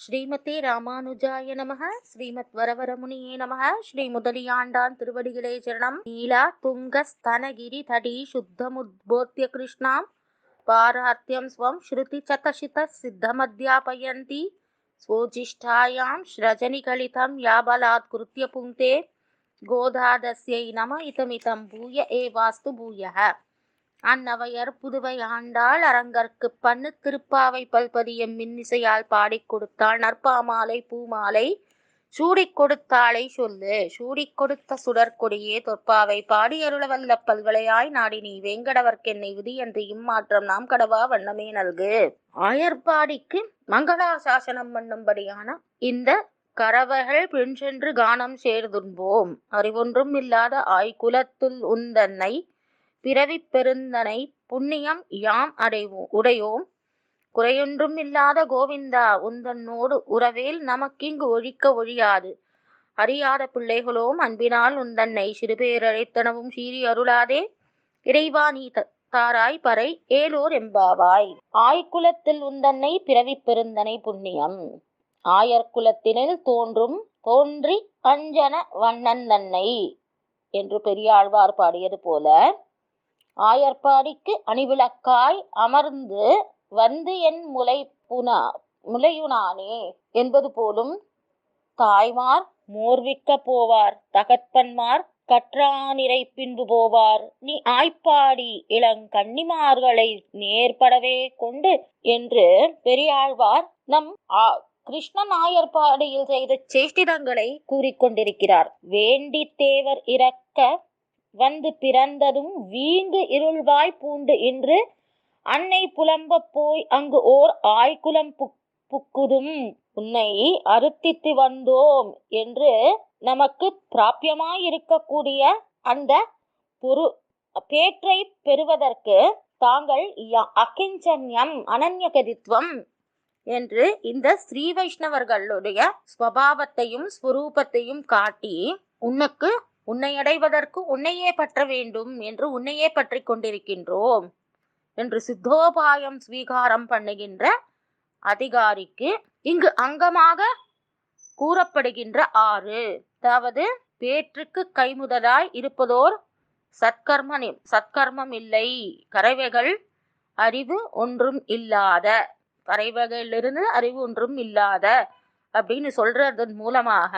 ஸ்ரீமதே ராமானுஜாய நமக ஸ்ரீமத் வரவரமுனியே நமக ஸ்ரீ முதலியாண்டான் திருவடிகளே சரணம் நீலா துங்க ஸ்தனகிரி தடி சுத்தமுத்போத்திய கிருஷ்ணாம் பாரார்த்தியம் ஸ்வம் ஸ்ருதி சதசித சித்தமத்யாபயந்தி स्वोजिष्ठायां श्रजनिकलितं याबलात् कृत्य पुङ्क्ते கோதாதஸ்யை நம இதமிதம் பூய ஏவாஸ்து பூயக அந்நவையர் புதுவை ஆண்டாள் அரங்கற்கு பண்ணு திருப்பாவை பல்பதியம் மின்னிசையால் பாடிக் கொடுத்தாள். நற்பாமாலை பூமாலை சூடிக் கொடுத்தாளை சொல்லு. சூடிக் கொடுத்த சுடற்கொடியே தொற்பாவை பாடி அருளவல்ல பல்கலையாய் நாடி நீ வேங்கடவர்க்கென்னை விதி என்று இம்மாற்றம் நாம் கடவா வண்ணமே நல்கு. ஆயர்பாடிக்கு மங்களாசாசனம் பண்ணும்படியான இந்த கரவைகள் பின்சென்று கானம் சேர்துன்போம் அறிவொன்றும் இல்லாத ஆய்குலத்துள் உந்தன்னை பிறவிப் பெருந்தனை புண்ணியம் யாம் அடைவோம் உடையோம்? குறையொன்றும் இல்லாத கோவிந்தா உந்தன்னோடு உறவேல் நமக்கிங்கு ஒழிக்க ஒழியாது. அறியாத பிள்ளைகளோம் அன்பினால் உந்தன்னை சிறுபேரழைத்தனவும் சீறி அருளாதே. இறைவா நீ த- தாராய் பறை ஏலோர் எம்பாவாய். ஆய்குலத்தில் உந்தன்னை பிறவிப் பெருந்தனை புண்ணியம். ஆயர்குலத்தினில் தோன்றும் தோன்றி அஞ்சன வண்ணன் தன்னை என்று பெரியாழ்வார் பாடியது போல ஆயர்பாடிக்கு அணிவிளக்காய் அமர்ந்து வந்து என் முலை புனா முலையுனானே என்பது போலும் தாய்மார் மோர்விக்க போவார் தகப்பன்மார் கற்றானிரை பின்பு போவார். நீ ஆய்ப்பாடி இளங்கன்னிமார்களை நேர்படவே கொண்டு என்று பெரியாழ்வார் நம் ஆ- கிருஷ்ணன் ஆயர்பாடியில் செய்த சேஷ்டிதங்களை கூறிக்கொண்டிருக்கிறார். வேண்டி தேவர் இறக்க வந்து பிறந்ததும் வீங்கு இருள்வாய் பூண்டு இன்று அன்னை புலம்பப் போய் அங்கு ஓர் ஆய்குலம் புக்குதும். உன்னை அறுத்தித்து வந்தோம் என்று நமக்கு பிராபியமாயிருக்கக்கூடிய அந்த பொரு பேற்றை பெறுவதற்கு தாங்கள் அகிஞ்சன்யம் அனன்யகதித்வம் என்று இந்த ஸ்ரீ வைஷ்ணவர்களுடைய ஸ்வபாவத்தையும் ஸ்வரூபத்தையும் காட்டி உனக்கு உன்னை அடைவதற்கு உன்னையே பற்ற வேண்டும் என்று உன்னையே பற்றி கொண்டிருக்கின்றோம் என்று சித்தோபாயம் ஸ்வீகாரம் பண்ணுகின்ற அதிகாரிக்கு இங்கு அங்கமாக கூறப்படுகின்ற ஆறு. அதாவது பேற்றுக்கு கைமுதலாய் இருப்பதோர் சத்கர்ம சத்கர்மம் இல்லை. கரைவைகள் அறிவு ஒன்றும் இல்லாத கரைவகையிலிருந்து அறிவு ஒன்றும் இல்லாத அப்படின்னு சொல்றதன் மூலமாக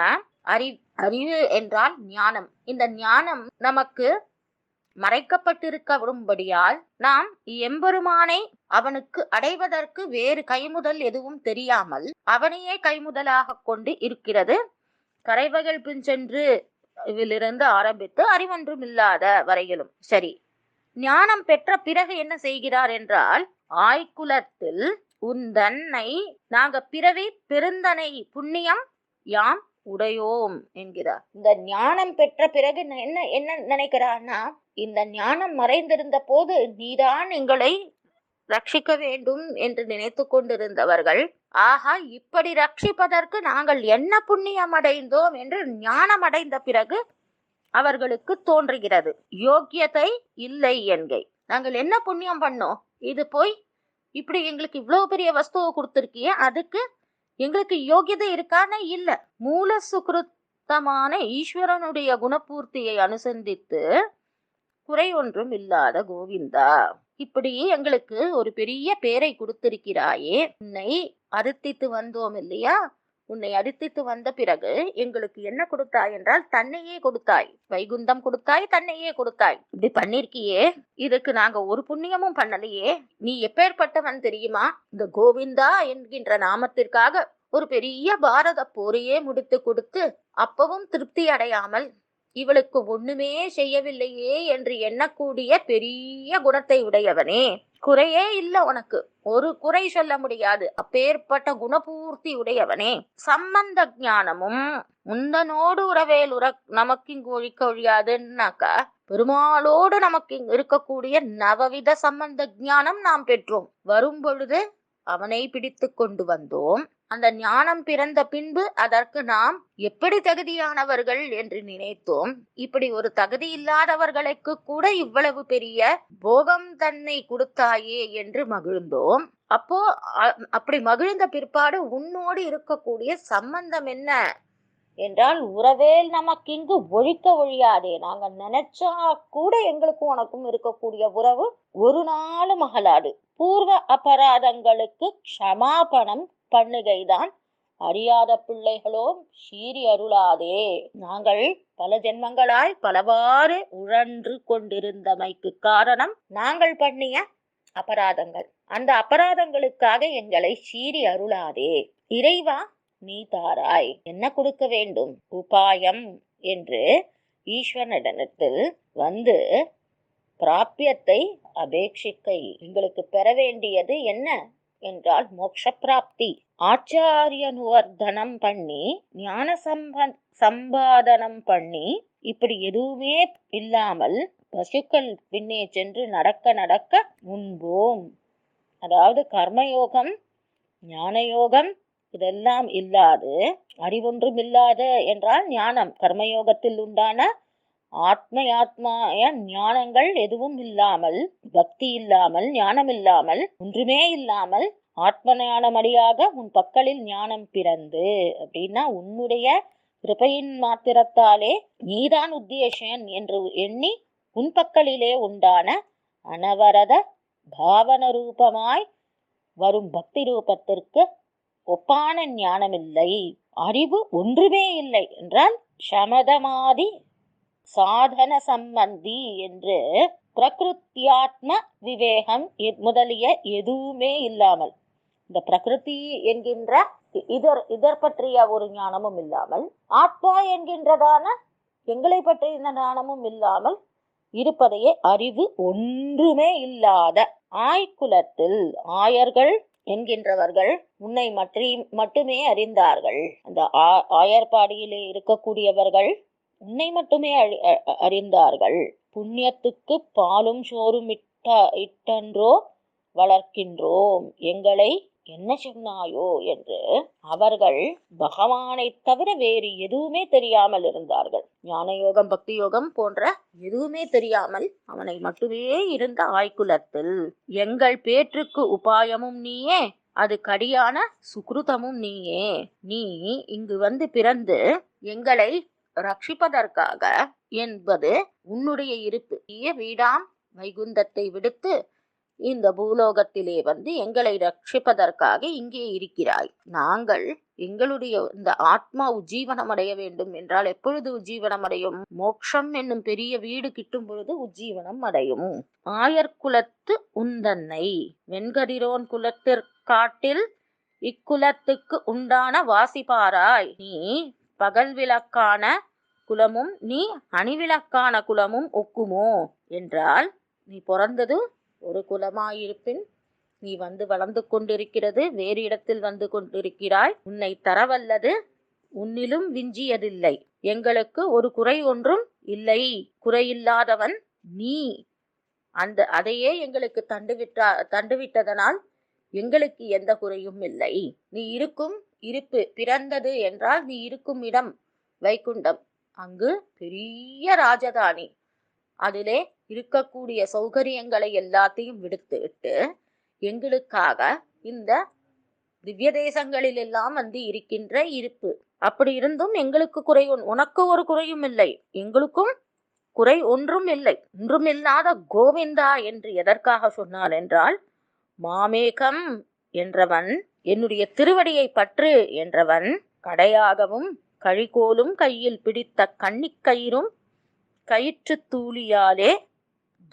அறி அறிவு என்றால் ஞானம். இந்த ஞானம் நமக்கு மறைக்கப்பட்டிருக்கப்படும்படியால் நாம் எம்பெருமானை அவனுக்கு அடைவதற்கு வேறு கைமுதல் எதுவும் தெரியாமல் அவனையே கைமுதலாக கொண்டு இருக்கிறது. கரைவகள் பின் சென்று இதிலிருந்து ஆரம்பித்து அறிவொன்றும் இல்லாத வரையிலும். சரி ஞானம் பெற்ற பிறகு என்ன செய்கிறார் என்றால் ஆய்குலத்தில் உந்தன்னை நாங்க பிறவி பெருந்தனை புண்ணியம் யாம் உடையோம் என்கிறார். இந்த ஞானம் பெற்ற பிறகு என்ன என்ன நினைக்கிறார்னா இந்த ஞானம் மறைந்திருந்த போது நீதான் எங்களை ரட்சிக்க வேண்டும் என்று நினைத்து கொண்டிருந்தவர்கள். ஆஹா இப்படி ரட்சிப்பதற்கு நாங்கள் என்ன புண்ணியம் அடைந்தோம் என்று ஞானம் அடைந்த பிறகு அவர்களுக்கு தோன்றுகிறது. யோக்கியத்தை இல்லை என்கை. நாங்கள் என்ன புண்ணியம் பண்ணோம்? இது போய் இப்படி எங்களுக்கு இவ்வளவு பெரிய வஸ்துவை கொடுத்துருக்கியே அதுக்கு எங்களுக்கு யோகியதை இருக்கான்னு இல்ல. மூல சுகிருத்தமான ஈஸ்வரனுடைய குணபூர்த்தியை அனுசந்தித்து குறை ஒன்றும் இல்லாத கோவிந்தா இப்படி எங்களுக்கு ஒரு பெரிய பேரை கொடுத்திருக்கிறாயே. உன்னை அறுத்தித்து வந்தோம் இல்லையா? உன்னை அடித்தித்து வந்த பிறகு எங்களுக்கு என்ன கொடுத்தாய் என்றால் தன்னையே கொடுத்தாய். வைகுந்தம் கொடுத்தாய் தன்னையே கொடுத்தாய். இப்படி பண்ணிருக்கியே. இதுக்கு நாங்க ஒரு புண்ணியமும் பண்ணலையே. நீ எப்பேற்பட்டவன் தெரியுமா? இந்த கோவிந்தா என்கின்ற நாமத்திற்காக ஒரு பெரிய பாரத போரையே முடித்து கொடுத்து அப்பவும் திருப்தி அடையாமல் இவளுக்கு ஒண்ணுமே செய்யவில்லையே என்று எண்ணக்கூடிய பெரிய குணத்தை உடையவனே. குறையே இல்ல உனக்கு. ஒரு குறை சொல்ல முடியாது. அப்பேற்பட்ட குணபூர்த்தி உடையவனே. சம்பந்த ஞானமும் முந்தனோடு உறவேல் உற நமக்கு இங்கு ஒழிக்க ஒழியாதுன்னாக்கா பெருமாளோடு நமக்கு இங்கு இருக்கக்கூடிய நவவித சம்பந்த ஞானம் நாம் பெற்றோம். வரும் பொழுது அவனை பிடித்து கொண்டு வந்தோம். அந்த ஞானம் பிறந்த பின்பு அதற்கு நாம் எப்படி தகுதியானவர்கள் என்று நினைத்தோம். இப்படி ஒரு தகுதி இல்லாதவர்களுக்கு கூட இவ்வளவு பெரிய போகம் தன்னை கொடுத்தாயே என்று மகிழ்ந்தோம். அப்போ அ- அப்படி மகிழ்ந்த பிற்பாடு உன்னோடு இருக்கக்கூடிய சம்பந்தம் என்ன? என்றால் உறவேல் நமக்கு இங்கு ஒழிக்க ஒழியாதே. நாங்க நினைச்சா கூட எங்களுக்கும் உனக்கும் இருக்கக்கூடிய உறவு ஒரு நாள் மகளாது பூர்வ அபராதங்களுக்கு க்ஷமாபணம் பண்ணுகைதான். அறியாத பிள்ளைகளோ சீறி அருளாதே. நாங்கள் பல ஜென்மங்களாய் பலவாறு உழன்று கொண்டிருந்தமைக்கு காரணம் நாங்கள் பண்ணிய அபராதங்கள். அந்த அபராதங்களுக்காக எங்களை சீறி அருளாதே. இறைவா நீ தாராய். என்ன கொடுக்க வேண்டும்? உபாயம் என்று ஈஸ்வரனிடத்தில் வந்து பிராப்பியத்தை அபேட்சிக்கை. எங்களுக்கு பெற வேண்டியது என்ன? என்றால் மோட்ச பிராப்தி ஆச்சாரியனுவர்தனம் பண்ணி ஞான சம்ப சம்பாதனம் பண்ணி இப்படி எதுவுமே இல்லாமல் பசுக்கள் பின்னே சென்று நடக்க நடக்க முன்போம். அதாவது கர்மயோகம் ஞானயோகம் இதெல்லாம் இல்லாது அறிவொன்றும் இல்லாத என்றால் ஞானம். கர்மயோகத்தில் உண்டான ஆத்மயாத்மாய ஞானங்கள் எதுவும் இல்லாமல் பக்தி இல்லாமல் ஞானம் இல்லாமல் ஒன்றுமே இல்லாமல் ஆத்ம ஞானமடியாக உன் பக்கலில் ஞானம் பிறந்து அப்படின்னா உன்னுடைய கிருபையின் மாத்திரத்தாலே நீதான் உத்தேசன் என்று எண்ணி உன் பக்கலிலே உண்டான அனவரத பாவன ரூபமாய் வரும் பக்தி ரூபத்திற்கு ஒப்பான ஞானமில்லை. அறிவு ஒன்றுமே இல்லை என்றால் சமதமாதி சாதன சம்பந்தி என்று பிரகிருத்தியாத்ம விவேகம் முதலிய எதுவுமே இல்லாமல் இந்த பிரகிருதி என்கின்ற இதர் இதர் பற்றிய ஒரு ஞானமும் இல்லாமல் ஆத்மா என்கின்றதான எங்களை பற்றிய ஞானமும் இல்லாமல் இருப்பதையே அறிவு ஒன்றுமே இல்லாத ஆய்குலத்தில் ஆயர்கள் என்கின்றவர்கள் உன்னை மற்றி மட்டுமே அறிந்தார்கள். அந்த ஆ- ஆயர்பாடியிலே இருக்கக்கூடியவர்கள் உன்னை மட்டுமே அறி- அ- அறிந்தார்கள். புண்ணியத்துக்கு பாலும் சோறும் இட்ட இட்டன்றோ வளர்க்கின்றோம். எங்களை என்ன சொன்னாயோ என்று அவர்கள் பகவானை தவிர வேறு எதுவுமே தெரியாமல் இருந்தார்கள். ஞான யோகம் பக்தி யோகம் போன்ற எதுவுமே தெரியாமல் அவனை மட்டுமே இருந்த ஆய்குலத்தில் எங்கள் பேற்றுக்கு உபாயமும் நீயே அது கடியான சுக்ருதமும் நீயே. நீ இங்கு வந்து பிறந்து எங்களை ரட்சிப்பதற்காக என்பது உன்னுடைய இருப்பு. தீய வீடாம் வைகுந்தத்தை விடுத்து இந்த பூலோகத்திலே வந்து எங்களை ரட்சிப்பதற்காக இங்கே இருக்கிறாய். நாங்கள் எங்களுடைய இந்த ஆத்மா உஜ்ஜீவனம் அடைய வேண்டும் என்றால் எப்பொழுது உஜ்ஜீவனம் அடையும் மோக்ஷம் என்னும் பெரிய வீடு கிட்டும் பொழுது உஜ்ஜீவனம் அடையும் ஆயர் குலத்து உந்தன்னை வெண்கதிரோன் குலத்திற்காட்டில் இக்குலத்துக்கு உண்டான வாசிப்பாராய். நீ பகல் விளக்கான குலமும் நீ அணிவிளக்கான குலமும் ஒக்குமோ? என்றால் நீ பிறந்தது ஒரு குலமாயிருப்பின் நீ வந்து வளர்ந்து கொண்டிருக்கிறது வேறு இடத்தில் வந்து கொண்டிருக்கிறாய். உன்னை தரவல்லது உன்னிலும் விஞ்சியதில்லை. எங்களுக்கு ஒரு குறை ஒன்றும் இல்லை. குறையில்லாதவன் நீ. அந்த அதையே எங்களுக்கு தண்டுவிட்டா தண்டுவிட்டதனால் எங்களுக்கு எந்த குறையும் இல்லை. நீ இருக்கும் இருப்பு பிறந்தது என்றால் நீ இருக்கும் இடம் வைகுண்டம். அங்கு பெரிய ராஜதானி. அதிலே இருக்கக்கூடிய சௌகரியங்களை எல்லாத்தையும் விடுத்துவிட்டு எங்களுக்காக இந்த திவ்ய தேசங்களில் எல்லாம் வந்து இருக்கின்ற இருப்பு. அப்படி இருந்தும் எங்களுக்கு குறை ஒன்- உனக்கு ஒரு குறையும் இல்லை. எங்களுக்கும் குறை ஒன்றும் இல்லை. ஒன்றும் இல்லாத கோவிந்தா என்று எதற்காக சொன்னார் என்றால் மாமேகம் என்றவன் என்னுடைய திருவடியை பற்று என்றவன் கடையாகவும் கழிகோலும் கையில் பிடித்த கண்ணிக்கயிரும் கயிற்று தூளியாலே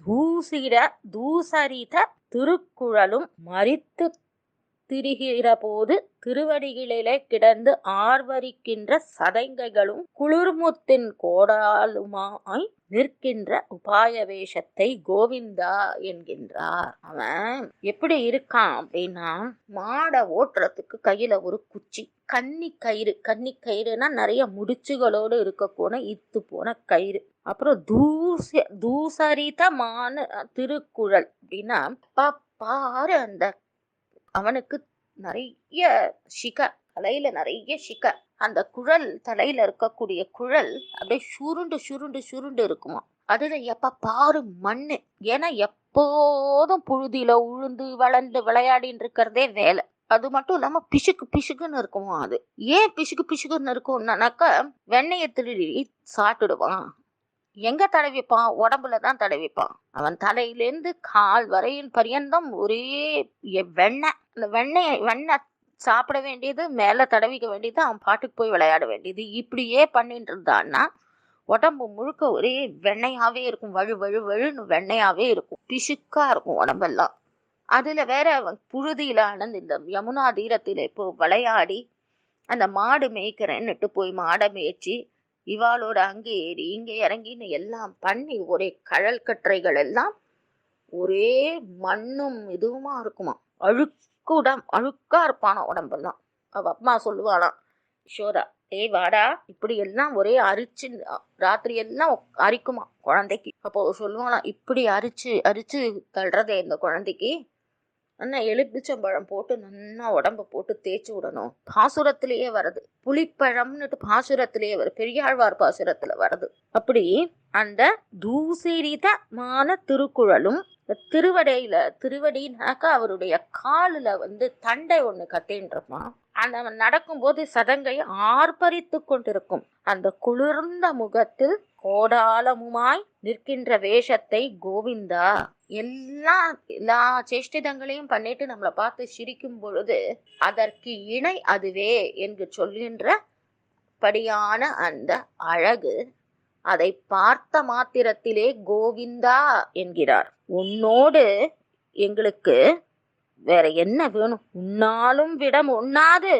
தூசிட தூசரித திருக்குழலும் மறித்து திரிகிற போது திருவடிகளிலே கிடந்து ஆர்வரிக்கின்ற சதைங்கைகளும் குளிர்முத்தின் கோடாலுமாய் நிற்கின்ற உபாய வேஷத்தை கோவிந்தா என்கின்றார். அவன் எப்படி இருக்கான் அப்படின்னா மாடை ஓட்டுறதுக்கு கையில ஒரு குச்சி கன்னி கயிறு கன்னி கயிறுனா நிறைய முடிச்சுகளோடு இருக்கக்கூட இத்து போன கயிறு. அப்புறம் தூச தூசரிதமான திருக்குறள் அப்படின்னா பாரு அந்த அவனுக்கு நிறைய சிக தலையில நிறைய சிக. அந்த குழல் தலையில இருக்கக்கூடிய குழல் அப்படியே சுருண்டு சுருண்டு சுருண்டு இருக்குமா அதுல எப்ப பாரு மண்ணு. ஏன்னா எப்போதும் புழுதியில உழுந்து வளர்ந்து விளையாடின்னு இருக்கிறதே வேலை. அது மட்டும் இல்லாம பிசுக்கு பிசுக்குன்னு இருக்குமா அது. ஏன் பிசுக்கு பிசுக்குன்னு இருக்கும்னாக்க வெண்ணெயை திருடி சாப்பிட்டுடுவான். எங்க தடவிப்பான் உடம்புல தான் தடவிப்பான் அவன் தலையிலேருந்து கால் வரையின் பரியந்தம் ஒரே எ- வெண்ணெய் அந்த வெண்ணெய் வெண்ணெய் சாப்பிட வேண்டியது மேலே தடவிக்க வேண்டியது அவன் பாட்டுக்கு போய் விளையாட வேண்டியது. இப்படியே பண்ணிட்டு இருந்தான்னா உடம்பு முழுக்க ஒரே வெண்ணையாவே இருக்கும். வழு வழு வழுன்னு வெண்ணையாவே இருக்கும். பிசுக்கா இருக்கும் உடம்பெல்லாம். அதுல வேற அவன் புழுதியில ஆனந்து இந்த யமுனா தீரத்தில் இப்போ விளையாடி அந்த மாடு மேய்க்கிறேன்னுட்டு போய் மாடை மேய்ச்சி இவாளோட அங்கே ஏறி இங்கே இறங்கின்னு எல்லாம் பண்ணி ஒரே கழல் கற்றைகள் எல்லாம் ஒரே மண்ணும் இதுவுமா இருக்குமா? அழுக்கு உடம் அழுக்கா இருப்பானா உடம்பெல்லாம். அவ அம்மா சொல்லுவாளாம் ஷோரா ஏய் வாடா இப்படி எல்லாம் ஒரே அரிச்சு ராத்திரி எல்லாம் அரிக்குமா குழந்தைக்கு? அப்போ சொல்லுவாளாம் இப்படி அரிச்சு அரிச்சு தள்ளுறதே இந்த குழந்தைக்கு. அண்ணா எலுமிச்சம்பழம் போட்டு நல்லா உடம்ப போட்டு தேய்ச்சி விடணும். பாசுரத்திலேயே வருது புளிப்பழம்னுட்டு பாசுரத்திலேயே வருது பெரியாழ்வார் பாசுரத்துல வருது அப்படி அந்த தூசிரிதமான திருக்குறளும் திருவடையில திருவடினாக்கா அவருடைய காலில் வந்து தண்டை ஒண்ணு கத்தின்றிருப்பான் அந்த அவன் நடக்கும்போது சதங்கை ஆர்ப்பரித்து கொண்டிருக்கும். அந்த குளிர்ந்த முகத்தில் கோடாலமுமாய் நிற்கின்ற வேஷத்தை கோவிந்தா எல்லா எல்லா சேஷ்டிதங்களையும் பண்ணிட்டு நம்மளை பார்த்து சிரிக்கும் பொழுது அதற்கு இணை அதுவே என்று சொல்கின்ற படியான அந்த அழகு அதை பார்த்த மாத்திரத்திலே கோவிந்தா என்கிறார். உன்னோடு எங்களுக்கு வேற என்ன வேணும்? உன்னாலும் விடம் ஒண்ணாது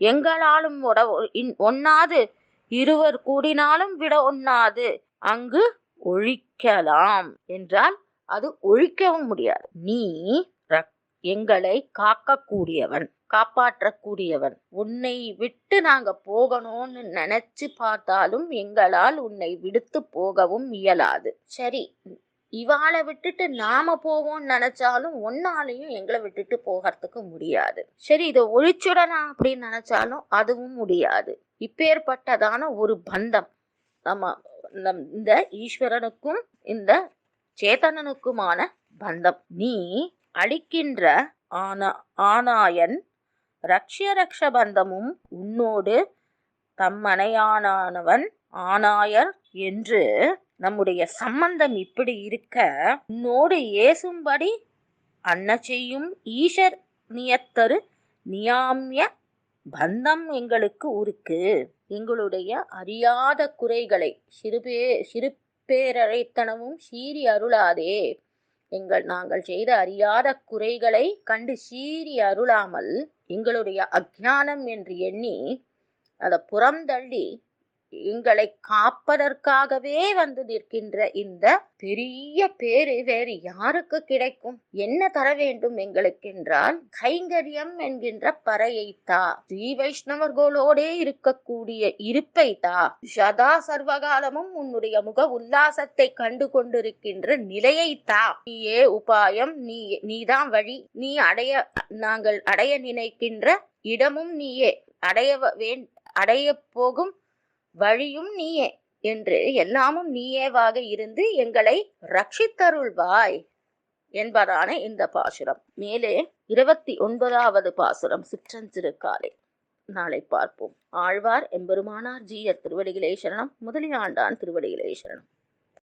எங்களாலும் உட இன்- ஒண்ணாது இருவர் கூடினாலும் விட ஒண்ணாது அங்கு ஒழிக்கலாம் என்றால் அது ஒழிக்கவும் முடியாது. நீ ரக்- எங்களை காக்கக்கூடியவன் காப்பாற்றக்கூடியவன். உன்னை விட்டு நாங்க போகணும்னு நினைச்சு பார்த்தாலும் எங்களால் உன்னை விடுத்து போகவும் இயலாது. சரி இவாளை விட்டுட்டு நாம போவோம்னு நினைச்சாலும் ஒன்னாலையும் எங்களை விட்டுட்டு போகிறதுக்கு முடியாது. சரி இதை ஒழிச்சுடலாம் அப்படின்னு நினைச்சாலும் அதுவும் முடியாது. இப்பேற்பட்டதான ஒரு பந்தம். நம்ம இந்த ஈஸ்வரனுக்கும் இந்த சேதனனுக்குமான பந்தம். நீ அழிக்கின்ற ஆனா ஆனாயன் ரக்ஷ ரக்ஷ பந்தமும் உன்னோடு தம்மனையானவன் ஆனாயர் என்று நம்முடைய சம்பந்தம் இப்படி இருக்க உன்னோடு ஏசும்படி அன்ன செய்யும் ஈஷர் நியத்தரு நியாமிய பந்தம் எங்களுக்கு உருக்கு. எங்களுடைய அறியாத குறைகளை சிறுபே சிறு பேரழைத்தனமும் சீறி அருளாதே. எங்கள் நாங்கள் செய்த அறியாத குறைகளை கண்டு சீறி அருளாமல் எங்களுடைய அஜானம் என்று எண்ணி அதை புறந்தள்ளி எங்களை காப்பதற்காகவே வந்து நிற்கின்ற இந்த பெரிய பேரு வேறு யாருக்கு கிடைக்கும்? என்ன தர வேண்டும் எங்களுக்கென்றால்? கைங்கரியம் என்கின்ற பறையை தா ஸ்ரீ வைஷ்ணவர்களோடே இருக்கக்கூடிய இருப்பை தா சதா சர்வகாலமும் உன்னுடைய முக உல்லாசத்தை கண்டு கொண்டிருக்கின்ற நிலையை தா நீயே உபாயம் நீ நீதான் வழி நீ அடைய நாங்கள் அடைய நினைக்கின்ற இடமும் நீயே. அடைய வேண் அடைய போகும் வழியும் நீயே என்று எல்லாமும் நீயேவாக இருந்து எங்களை ரட்சித்தருள்வாய் என்பதான இந்த பாசுரம். மேலே இருபத்தி ஒன்பதாவது பாசுரம் சிற்றஞ்சிறுக்காலை நாளை பார்ப்போம். ஆழ்வார் எம்பெருமானார் ஜீயர் திருவடிகளே சரணம். முதலியாண்டான் திருவடிகளே சரணம்.